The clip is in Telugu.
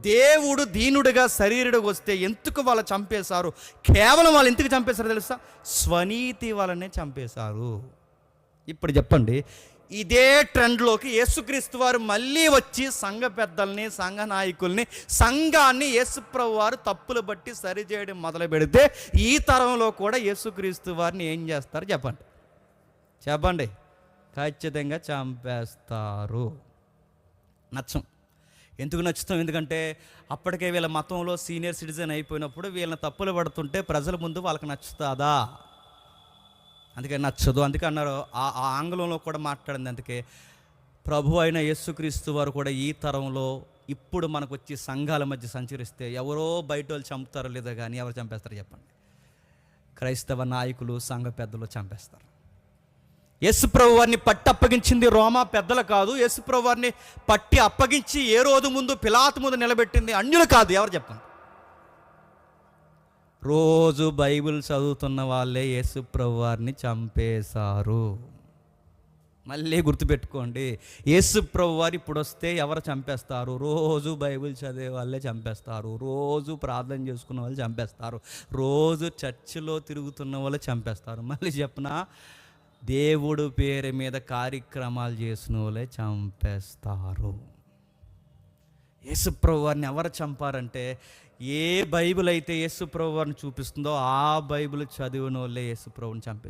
దేవుడు దీనుడిగా శరీరుడికి వస్తే ఎందుకు వాళ్ళు చంపేశారు? కేవలం వాళ్ళు ఎందుకు చంపేశారు తెలుసా? స్వనీతి వాళ్ళనే చంపేశారు. ఇప్పుడు చెప్పండి ఇదే ట్రెండ్లోకి యేసుక్రీస్తు వారు మళ్ళీ వచ్చి సంఘ పెద్దల్ని సంఘ నాయకుల్ని సంఘాన్ని యేసుప్రభు వారు తప్పులు బట్టి సరిచేయడం మొదలు పెడితే ఈ తరంలో కూడా యేసుక్రీస్తు వారిని ఏం చేస్తారు చెప్పండి. చెప్పండి. ఖచ్చితంగా చంపేస్తారు. నచ్చం. ఎందుకు నచ్చుతాం? ఎందుకంటే అప్పటికే వీళ్ళ మతంలో సీనియర్ సిటిజన్ అయిపోయినప్పుడు వీళ్ళని తప్పులు పడుతుంటే ప్రజల ముందు వాళ్ళకి నచ్చుతుందా? అందుకే నచ్చదు. అందుకే అన్నారు ఆ ఆ ఆంగ్లంలో కూడా మాట్లాడింది అందుకే ప్రభు అయిన యేసుక్రీస్తు వారు కూడా ఈ తరంలో ఇప్పుడు మనకు వచ్చి సంఘాల మధ్య సంచరిస్తే ఎవరో బయట వాళ్ళు చంపుతారో లేదో కానీ ఎవరు చంపేస్తారో చెప్పండి. క్రైస్తవ నాయకులు సంఘ పెద్దలు చంపేస్తారు. యేసుప్రభు వారిని పట్టి అప్పగించింది రోమా పెద్దలు కాదు. యేసుప్రభు వారిని పట్టి అప్పగించి ఏ రోజు ముందు పిలాతు ముందు నిలబెట్టింది అన్యులు కాదు. ఎవరు చెప్పండి? రోజు బైబిల్ చదువుతున్న వాళ్ళే యేసుప్రభు వారిని చంపేశారు. మళ్ళీ గుర్తుపెట్టుకోండి. యేసుప్రభు వారు ఇప్పుడు వస్తే ఎవరు చంపేస్తారు? రోజు బైబిల్ చదివే వాళ్ళే చంపేస్తారు. రోజు ప్రార్థన చేసుకున్న వాళ్ళు చంపేస్తారు. రోజు చర్చిలో తిరుగుతున్న వాళ్ళు చంపేస్తారు. మళ్ళీ చెప్పనా? దేవుడు పేరు మీద కార్యక్రమాలు చేసిన వాళ్ళే చంపేస్తారు. యేసుప్రభు వారిని ఎవరు చంపారంటే ఏ బైబిల్ అయితే యేసుప్రభు వారిని చూపిస్తుందో ఆ బైబిల్ చదివిన వాళ్ళే యేసుప్రభుని చంపేస్తారు.